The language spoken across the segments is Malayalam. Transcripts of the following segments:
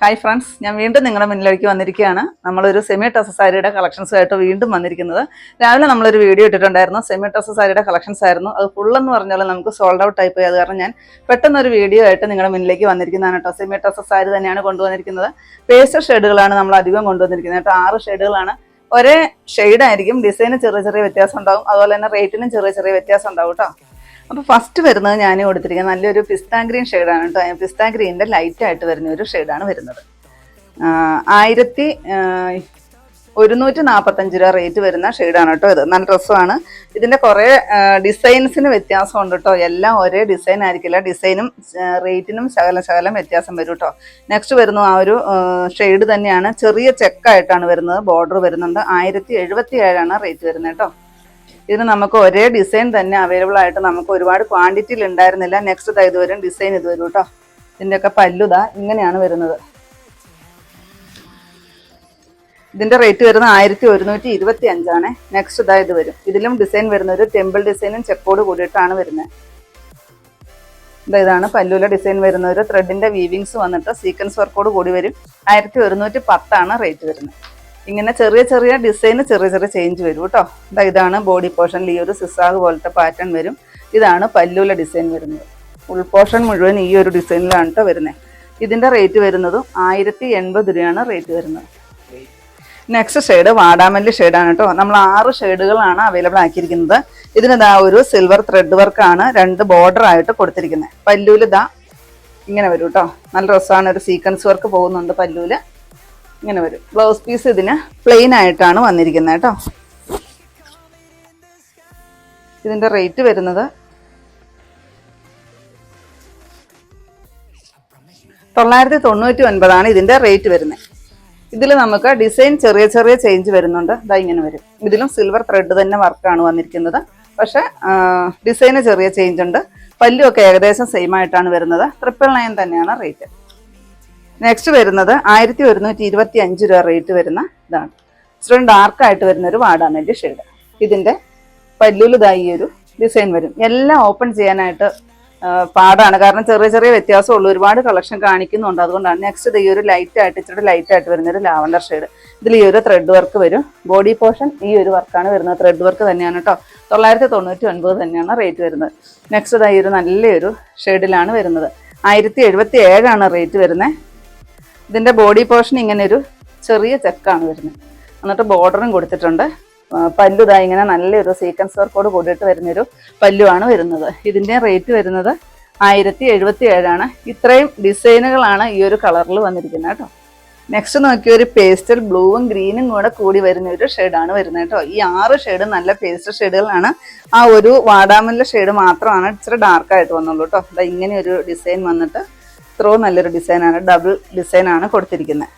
ഹായ് ഫ്രണ്ട്സ് ഞാൻ വീണ്ടും നിങ്ങളുടെ മുന്നിലേക്ക് വന്നിരിക്കുകയാണ്. നമ്മളൊരു സെമി ടസ സാരിയുടെ കളക്ഷൻസുമായിട്ട് വീണ്ടും വന്നിരിക്കുന്നത്. രാവിലെ നമ്മളൊരു വീഡിയോ ഇട്ടിട്ടുണ്ടായിരുന്നു. സെമി ടസ സാരിയുടെ കളക്ഷൻസ് ആയിരുന്നു. അത് ഫുള്ളെന്ന് പറഞ്ഞാൽ നമുക്ക് സോൾഡ് ഔട്ട് ആയി അത് കാരണം ഞാൻ പെട്ടെന്ന് ഒരു വീഡിയോ ആയിട്ട് നിങ്ങളുടെ മുന്നിലേക്ക് വന്നിരിക്കുന്നതാണ് കേട്ടോ. സെമി ടസ സാരി തന്നെയാണ് കൊണ്ടുവന്നിരിക്കുന്നത്. പേസ്റ്റർ ഷെയ്ഡുകളാണ് നമ്മൾ അധികം കൊണ്ടുവന്നിരിക്കുന്നത് കേട്ടോ. ആറ് ഷെയ്ഡുകളാണ് ഒരേ ഷെയ്ഡായിരിക്കും ഡിസൈന് ചെറിയ ചെറിയ വ്യത്യാസം ഉണ്ടാവും. അതുപോലെ തന്നെ റേറ്റിനും ചെറിയ ചെറിയ വ്യത്യാസം ഉണ്ടാവും കേട്ടോ. അപ്പോൾ ഫസ്റ്റ് വരുന്നത് ഞാൻ കൊടുത്തിരിക്കുന്നത് നല്ലൊരു പിസ്താ ഗ്രീൻ ഷെയ്ഡാണ് കേട്ടോ. പിസ്താ ലൈറ്റ് ആയിട്ട് വരുന്ന ഒരു ഷെയ്ഡാണ് വരുന്നത്. ആയിരത്തി ഒരുന്നൂറ്റി നാൽപ്പത്തഞ്ച് രൂപ റേറ്റ് വരുന്ന ഷെയ്ഡാണ് കേട്ടോ ഇത്. നല്ല ഡ്രസ്സാണ് ഇതിന്റെ കുറേ ഡിസൈൻസിന് വ്യത്യാസമുണ്ട് കേട്ടോ. എല്ലാം ഒരേ ഡിസൈൻ ആയിരിക്കില്ല. ഡിസൈനും റേറ്റിനും ശകലം ശകലം വ്യത്യാസം വരും കേട്ടോ. നെക്സ്റ്റ് വരുന്നു ആ ഒരു ഷെയ്ഡ് തന്നെയാണ്. ചെറിയ ചെക്കായിട്ടാണ് വരുന്നത്. ബോർഡർ വരുന്നുണ്ട്. ആയിരത്തി എഴുപത്തി ഏഴാണ് റേറ്റ് വരുന്നത് കേട്ടോ. ഇതിന് നമുക്ക് ഒരേ ഡിസൈൻ തന്നെ അവൈലബിൾ ആയിട്ട് നമുക്ക് ഒരുപാട് ക്വാണ്ടിറ്റിയിൽ ഉണ്ടായിരുന്നില്ല. നെക്സ്റ്റ് ഇതാ ഇത് വരും ഡിസൈൻ ഇത് വരും കേട്ടോ ഇതിന്റെയൊക്കെ പല്ലുതാ ഇങ്ങനെയാണ് വരുന്നത്. ഇതിന്റെ റേറ്റ് വരുന്നത് ആയിരത്തി ഒരുന്നൂറ്റി ഇരുപത്തി അഞ്ചാണ് നെക്സ്റ്റ് ഇതാ ഇത് വരും. ഇതിലും ഡിസൈൻ വരുന്ന ഒരു ടെമ്പിൾ ഡിസൈനും ചെക്കോട് കൂടിയിട്ടാണ് വരുന്നത് ഇതാ ഇതാണ് പല്ലുല ഡിസൈൻ വരുന്ന ഒരു ത്രെഡിന്റെ വീവിങ്സ് വന്നിട്ട് സീക്വൻസ് വർക്കോട് കൂടി വരും. ആയിരത്തി ഒരുന്നൂറ്റി പത്താണ് റേറ്റ് വരുന്നത്. ഇങ്ങനെ ചെറിയ ചെറിയ ഡിസൈന് ചെറിയ ചെറിയ ചേഞ്ച് വരും കേട്ടോ. ഇതാ ഇതാണ് ബോഡി പോർഷനിൽ ഈ ഒരു സിസാഗ് പോലത്തെ പാറ്റേൺ വരും. ഇതാണ് പല്ലൂല ഡിസൈൻ വരുന്നത്. ഉൾ പോർഷൻ മുഴുവൻ ഈ ഒരു ഡിസൈനിലാണ് കേട്ടോ വരുന്നത് ഇതിന്റെ റേറ്റ് വരുന്നതും ആയിരത്തി എൺപത് രൂപയാണ് റേറ്റ് വരുന്നത്. നെക്സ്റ്റ് ഷെയ്ഡ് വാടാമല്ലി ഷെയ്ഡാണ് കേട്ടോ നമ്മൾ ആറ് ഷെയ്ഡുകളാണ് അവൈലബിൾ ആക്കിയിരിക്കുന്നത്. ഇതിന് ഇതാ ഒരു സിൽവർ ത്രെഡ് വർക്കാണ് രണ്ട് ബോർഡർ ആയിട്ട് കൊടുത്തിരിക്കുന്നത്. പല്ലൂലിതാ ഇങ്ങനെ വരും കേട്ടോ നല്ല രസമാണ് ഒരു സീക്വൻസ് വർക്ക് പോകുന്നുണ്ട് പല്ലൂൽ ഇങ്ങനെ വരും. ബ്ലൗസ് പീസ് ഇതിന് പ്ലെയിൻ ആയിട്ടാണ് വന്നിരിക്കുന്നത് കേട്ടോ. ഇതിന്റെ റേറ്റ് വരുന്നത് തൊള്ളായിരത്തി തൊണ്ണൂറ്റി ഒൻപതാണ് ഇതിന്റെ റേറ്റ് വരുന്നത്. ഇതിൽ നമുക്ക് ഡിസൈൻ ചെറിയ ചെറിയ ചേഞ്ച് വരുന്നുണ്ട്. ഇതാ ഇങ്ങനെ വരും. ഇതിലും സിൽവർ ത്രെഡ് തന്നെ വർക്കാണ് വന്നിരിക്കുന്നത്. പക്ഷെ ഡിസൈന് ചെറിയ ചേഞ്ച് ഉണ്ട്. പല്ലുമൊക്കെ ഏകദേശം സെയിം ആയിട്ടാണ് വരുന്നത്. ട്രിപ്പിൾ നയൻ തന്നെയാണ് റേറ്റ് നെക്സ്റ്റ് വരുന്നത് ആയിരത്തി ഒരുന്നൂറ്റി ഇരുപത്തി അഞ്ച് രൂപ റേറ്റ് വരുന്ന ഇതാണ്. ഇച്ചിരി ഡാർക്കായിട്ട് വരുന്ന ഒരു വാടാമല്ലി ഷെയ്ഡ് ഇതിന്റെ പല്ലുലതായി ഒരു ഡിസൈൻ വരും. എല്ലാം ഓപ്പൺ ചെയ്യാനായിട്ട് പാടാണ്. കാരണം ചെറിയ ചെറിയ വ്യത്യാസമുള്ളൂ. ഒരുപാട് കളക്ഷൻ കാണിക്കുന്നുണ്ട്. അതുകൊണ്ടാണ് നെക്സ്റ്റ് ഈ ഒരു ലൈറ്റ് ആയിട്ട് ഇച്ചിരി ലൈറ്റ് ആയിട്ട് വരുന്ന ഒരു ലാവണ്ടർ ഷെയ്ഡ് ഇതിൽ ഈ ഒരു ത്രെഡ് വർക്ക് വരും. ബോഡി പോർഷൻ ഈ ഒരു വർക്കാണ് വരുന്നത്. ത്രെഡ് വർക്ക് തന്നെയാണ് കേട്ടോ. തൊള്ളായിരത്തി തൊണ്ണൂറ്റി ഒൻപത് തന്നെയാണ് റേറ്റ് വരുന്നത്. നെക്സ്റ്റ് ഈ ഒരു നല്ലൊരു ഷെയ്ഡിലാണ് വരുന്നത്. ആയിരത്തി എഴുപത്തി ഏഴാണ് റേറ്റ് വരുന്നത്. ഇതിന്റെ ബോഡി പോർഷൻ ഇങ്ങനെ ഒരു ചെറിയ ചെക്കാണ് വരുന്നത്. എന്നിട്ട് ബോർഡറും കൊടുത്തിട്ടുണ്ട്. പല്ലുതായി ഇങ്ങനെ നല്ലൊരു സീക്വൻസ് വർക്കോട് കൂടിയിട്ട് വരുന്നൊരു പല്ലുവാണ് വരുന്നത്. ഇതിന്റെ റേറ്റ് വരുന്നത് ആയിരത്തി എഴുപത്തി ഏഴാണ് ഇത്രയും ഡിസൈനുകളാണ് ഈ ഒരു കളറിൽ വന്നിരിക്കുന്നത് കേട്ടോ. നെക്സ്റ്റ് നോക്കിയ ഒരു പേസ്റ്റൽ ബ്ലൂവും ഗ്രീനും കൂടെ കൂടി വരുന്ന ഒരു ഷെയ്ഡാണ് വരുന്നത് കേട്ടോ. ഈ ആറ് ഷെയ്ഡ് നല്ല പേസ്റ്റൽ ഷെയ്ഡുകളാണ് ആ ഒരു വാടാമല്ല ഷെയ്ഡ് മാത്രമാണ് ഇച്ചിരി ഡാർക്കായിട്ട് വന്നുള്ളൂ കേട്ടോ. ഇങ്ങനെ ഒരു ഡിസൈൻ വന്നിട്ട് ഇത്രയും നല്ലൊരു ഡിസൈനാണ് ഡബിൾ ഡിസൈനാണ് കൊടുത്തിരിക്കുന്നത്.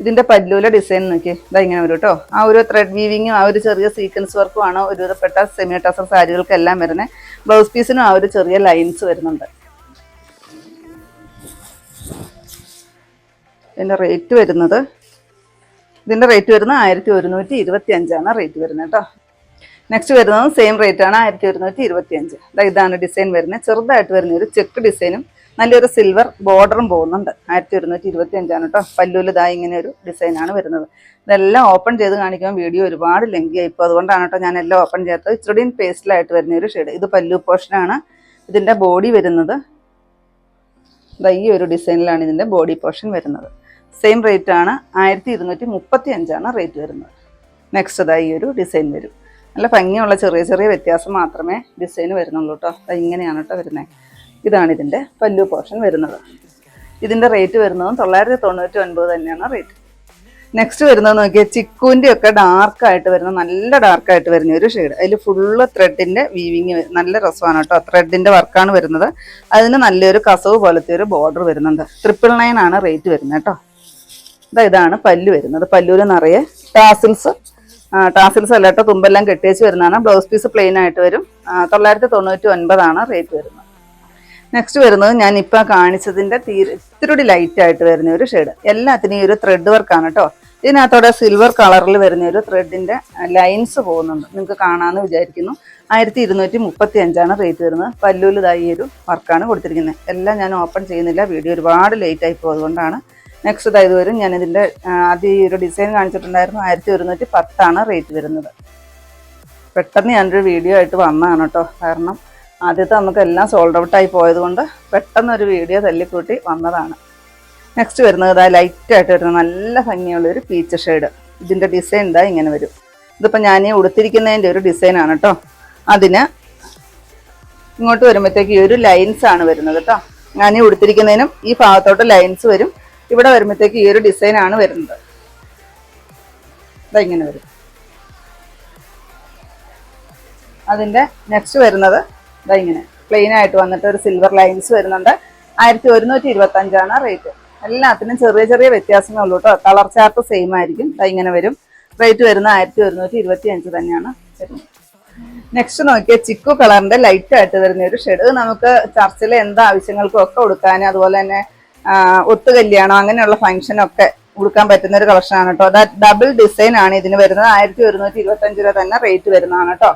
ഇതിന്റെ പല്ലൂല ഡിസൈൻ നോക്കി ഇതാ ഇങ്ങനെ വരും കേട്ടോ ആ ഒരു ത്രെഡ് വീവിങ്ങും ആ ഒരു ചെറിയ സീക്വൻസ് വർക്കും ആണ് ഒരുവിധപ്പെട്ട സെമി ടസർ സാരികൾക്കെല്ലാം വരുന്നത്. ബ്ലൗസ് പീസിനും ആ ഒരു ചെറിയ ലൈൻസ് വരുന്നുണ്ട്. ഇതിന്റെ റേറ്റ് വരുന്നത് ഇതിന്റെ റേറ്റ് വരുന്നത് ആയിരത്തി ഒരുന്നൂറ്റി ഇരുപത്തി അഞ്ചാണ് റേറ്റ് വരുന്നത് കേട്ടോ നെക്സ്റ്റ് വരുന്നത് സെയിം റേറ്റ് ആണ് ആയിരത്തി ഒരുന്നൂറ്റി ഇരുപത്തി അഞ്ച് ഇതാണ് ഡിസൈൻ വരുന്നത്. ചെറുതായിട്ട് വരുന്ന ഒരു ചെക്ക് ഡിസൈനും നല്ലൊരു സിൽവർ ബോർഡറും പോകുന്നുണ്ട്. ആയിരത്തി ഒരുന്നൂറ്റി ഇരുപത്തി അഞ്ചാണ് കേട്ടോ പല്ലൂൽ ഇതാ ഇങ്ങനെ ഒരു ഡിസൈനാണ് വരുന്നത്. ഇതെല്ലാം ഓപ്പൺ ചെയ്ത് കാണിക്കുമ്പോൾ വീഡിയോ ഒരുപാട് ലെങ്കിയായി ഇപ്പോൾ അതുകൊണ്ടാണ് കേട്ടോ ഞാൻ എല്ലാം ഓപ്പൺ ചെയ്യാത്തത്. ഇച്ചിരി പേസ്റ്റിലായിട്ട് വരുന്ന ഒരു ഷെയ്ഡ് ഇത് പല്ലു പോർഷനാണ് ഇതിന്റെ ബോഡി വരുന്നത്. ഈ ഒരു ഡിസൈനിലാണ് ഇതിന്റെ ബോഡി പോർഷൻ വരുന്നത്. സെയിം റേറ്റ് ആണ്. ആയിരത്തി ഇരുന്നൂറ്റി മുപ്പത്തി അഞ്ചാണ് റേറ്റ് വരുന്നത്. നെക്സ്റ്റ് ഇതാ ഈ ഒരു ഡിസൈൻ വരും. നല്ല ഭംഗിയുള്ള ചെറിയ ചെറിയ വ്യത്യാസം മാത്രമേ ഡിസൈന് വരുന്നുള്ളൂ കേട്ടോ ഇങ്ങനെയാണ് കേട്ടോ വരുന്നത് ഇതാണ് ഇതിന്റെ പല്ലു പോർഷൻ വരുന്നത്. ഇതിന്റെ റേറ്റ് വരുന്നത് തൊള്ളായിരത്തി തൊണ്ണൂറ്റി ഒൻപത് തന്നെയാണ് റേറ്റ്. നെക്സ്റ്റ് വരുന്നത് നോക്കിയാൽ ചിക്കുവിന്റെ ഒക്കെ ഡാർക്കായിട്ട് വരുന്ന നല്ല ഡാർക്കായിട്ട് വരുന്ന ഒരു ഷെയ്ഡ്. അതിൽ ഫുള്ള് ത്രെഡിന്റെ വീവിങ് നല്ല രസമാണ് കേട്ടോ. ത്രെഡിന്റെ വർക്കാണ് വരുന്നത്. അതിന് നല്ലൊരു കസവ് പോലത്തെ ഒരു ബോർഡർ വരുന്നുണ്ട്. ട്രിപ്പിൾ നയൻ ആണ് റേറ്റ് വരുന്നത് കേട്ടോ. ഇതാ ഇതാണ് പല്ല് വരുന്നത്. പല്ലൂര് നിറയെ ടാസിൽസ്. ടാസിൽസ് അല്ലാട്ടോ തുമ്പെല്ലാം കെട്ടിയേച്ച് വരുന്നതാണ്. ബ്ലൗസ് പീസ് പ്ലെയിൻ ആയിട്ട് വരും. തൊള്ളായിരത്തി തൊണ്ണൂറ്റി ഒൻപതാണ് റേറ്റ് വരുന്നത്. നെക്സ്റ്റ് വരുന്നത് ഞാൻ ഇപ്പൊ കാണിച്ചതിന്റെ തീരെ ഇത്തിരി ലൈറ്റ് ആയിട്ട് വരുന്ന ഒരു ഷെയ്ഡ് എല്ലാത്തിനും ഈ ഒരു ത്രെഡ് വർക്കാണ് കേട്ടോ ഇതിനകത്തോടെ സിൽവർ കളറിൽ വരുന്ന ഒരു ത്രെഡിന്റെ ലൈൻസ് പോകുന്നുണ്ട്. നിങ്ങൾക്ക് കാണാമെന്ന് വിചാരിക്കുന്നു. ആയിരത്തി ഇരുന്നൂറ്റി മുപ്പത്തി അഞ്ചാണ് റേറ്റ് വരുന്നത് പല്ലൂലിതായി ഒരു വർക്കാണ് കൊടുത്തിരിക്കുന്നത് എല്ലാം ഞാൻ ഓപ്പൺ ചെയ്യുന്നില്ല. വീഡിയോ ഒരുപാട് ലേറ്റ് ആയി പോയതുകൊണ്ടാണ് നെക്സ്റ്റ് ഇതായത് വരും. ആ, ആദ്യം ഈ ഒരു ഡിസൈൻ കാണിച്ചിട്ടുണ്ടായിരുന്നു. ആയിരത്തി ഒരുന്നൂറ്റി പത്താണ് റേറ്റ് വരുന്നത്. പെട്ടെന്ന് ഞാനൊരു വീഡിയോ ആയിട്ട് വന്നതാണ് കേട്ടോ കാരണം ആദ്യത്തെ നമുക്ക് എല്ലാം സോൾഡ് ഔട്ടായി ആയി പോയത് കൊണ്ട് പെട്ടെന്ന് ഒരു വീഡിയോ തല്ലിക്കൂട്ടി വന്നതാണ്. നെക്സ്റ്റ് വരുന്നത് ഇതാ ലൈറ്റായിട്ട് വരുന്ന നല്ല ഭംഗിയുള്ളൊരു പീച്ച് ഷെയ്ഡ് ഇതിന്റെ ഡിസൈൻ ഇതാ ഇങ്ങനെ വരും. ഇതിപ്പോൾ ഞാൻ ഈ ഉടുത്തിരിക്കുന്നതിന്റെ ഒരു ഡിസൈനാണ് കേട്ടോ അതിന് ഇങ്ങോട്ട് വരുമ്പോഴത്തേക്ക് ഈ ഒരു ലൈൻസ് ആണ് വരുന്നത് കേട്ടോ ഞാൻ ഈ ഉടുത്തിരിക്കുന്നതിനും ഈ ഭാഗത്തോട്ട് ലൈൻസ് വരും. ഇവിടെ വരുമ്പോഴത്തേക്ക് ഈ ഒരു ഡിസൈനാണ് വരുന്നത്. ഇതാ ഇങ്ങനെ വരും. അതിന്റെ നെക്സ്റ്റ് വരുന്നത് ഇതാ ഇങ്ങനെ. പ്ലെയിൻ ആയിട്ട് വന്നിട്ട് ഒരു സിൽവർ ലൈൻസ് വരുന്നുണ്ട്. ആയിരത്തി ഒരുന്നൂറ്റി ഇരുപത്തി അഞ്ചാണ് റേറ്റ് എല്ലാത്തിനും ചെറിയ ചെറിയ ഉള്ളൂ കേട്ടോ കളർ ചാർട്ട് സെയിം ആയിരിക്കും. ഇതാ ഇങ്ങനെ വരും. റേറ്റ് വരുന്ന ആയിരത്തി ഒരുന്നൂറ്റി ഇരുപത്തി അഞ്ച് തന്നെയാണ് വരുന്നത്. നെക്സ്റ്റ് നോക്കിയ ചിക്കു കളറിന്റെ ലൈറ്റ് ആയിട്ട് വരുന്ന ഒരു ഷെയ്ഡ് നമുക്ക് ചർച്ചിലെ എന്ത് ആവശ്യങ്ങൾക്കും ഒക്കെ കൊടുക്കാൻ അതുപോലെ തന്നെ ഒത്തു കല്യാണം അങ്ങനെയുള്ള ഫംഗ്ഷനൊക്കെ കൊടുക്കാൻ പറ്റുന്ന ഒരു കളക്ഷനാണ് കേട്ടോ ഡബിൾ ഡിസൈൻ ആണ് ഇതിന് വരുന്നത്. ആയിരത്തി ഒരുന്നൂറ്റി ഇരുപത്തി അഞ്ച് രൂപ തന്നെ റേറ്റ് വരുന്നതാണ് കേട്ടോ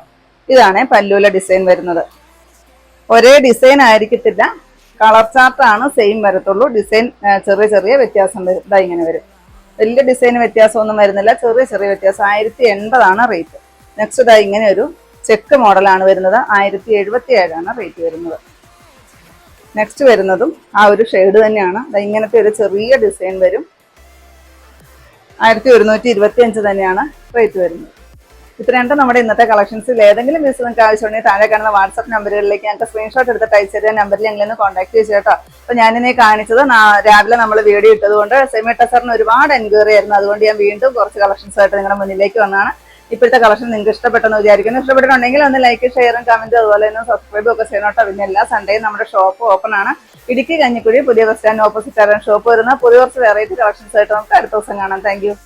ഇതാണ് പല്ലൂല ഡിസൈൻ വരുന്നത്. ഒരേ ഡിസൈൻ ആയിരിക്കത്തില്ല. കളർ ചാർട്ട് ആണ് സെയിം വരത്തുള്ളൂ. ഡിസൈൻ ചെറിയ ചെറിയ വ്യത്യാസം വരും. ഇതാ ഇങ്ങനെ വരും. വലിയ ഡിസൈൻ വ്യത്യാസമൊന്നും വരുന്നില്ല. ചെറിയ ചെറിയ വ്യത്യാസം. ആയിരത്തി എൺപതാണ് റേറ്റ് നെക്സ്റ്റ് ഇതാ ഇങ്ങനെ ഒരു ചെക്ക് മോഡലാണ് വരുന്നത്. ആയിരത്തി എഴുപത്തി ഏഴാണ് റേറ്റ് വരുന്നത്. നെക്സ്റ്റ് വരുന്നതും ആ ഒരു ഷെയ്ഡ് തന്നെയാണ്. ഇങ്ങനത്തെ ഒരു ചെറിയ ഡിസൈൻ വരും. ആയിരത്തി ഒരുന്നൂറ്റി ഇരുപത്തി അഞ്ച് തന്നെയാണ് റേറ്റ് വരുന്നത്. ഇത്രയാണ് നമ്മുടെ ഇന്നത്തെ കളക്ഷൻസിൽ ഏതെങ്കിലും പീസ് നിങ്ങൾക്ക് ആവശ്യമുണ്ടെങ്കിൽ താഴെ കാണുന്ന വാട്സ്ആപ്പ് നമ്പറുകളിലേക്ക് ഞങ്ങൾക്ക് സ്ക്രീൻഷോട്ട് എടുത്ത് അയച്ചു ചെയ്ത നമ്പറിൽ ഞങ്ങൾ ഇന്ന് കോൺടാക്ട് ചെയ്തു കേട്ടോ അപ്പൊ ഞാനിനെ കാണിച്ചത് രാവിലെ നമ്മൾ വീഡിയോ ഇട്ടതുകൊണ്ട് സെമി ടെസറിന് ഒരുപാട് എൻക്വയറി ആയിരുന്നു. അതുകൊണ്ട് ഞാൻ വീണ്ടും കുറച്ച് കളക്ഷൻസ് ആയിട്ട് നിങ്ങളുടെ മുന്നിലേക്ക് വന്നതാണ് ഇപ്പോഴത്തെ കളക്ഷൻ നിങ്ങൾക്ക് ഇഷ്ടപ്പെട്ടെന്ന് വിചാരിക്കുന്നു. ഇഷ്ടപ്പെട്ടിട്ടുണ്ടെങ്കിൽ ഒന്ന് ലൈക്ക് ഷെയറും കമന്റും അതുപോലെ തന്നെ സബ്സ്ക്രൈബും ഒക്കെ ചെയ്യണം കേട്ടോ. പിന്നെ എല്ലാ സൺഡേയും നമ്മുടെ ഷോപ്പ് ഓപ്പൺ ആണ്. ഇടുക്കി കഞ്ഞിക്കുഴി പുതിയ ബസ് സ്റ്റാൻഡ് ഓപ്പോസിറ്റ് ആരാണ് ഷോപ്പ് വരുന്ന പുതിയ കുറച്ച് വെറൈറ്റി കളക്ഷൻസ് ആയിട്ട് നമുക്ക് അടുത്ത ദിവസം കാണാം. താങ്ക്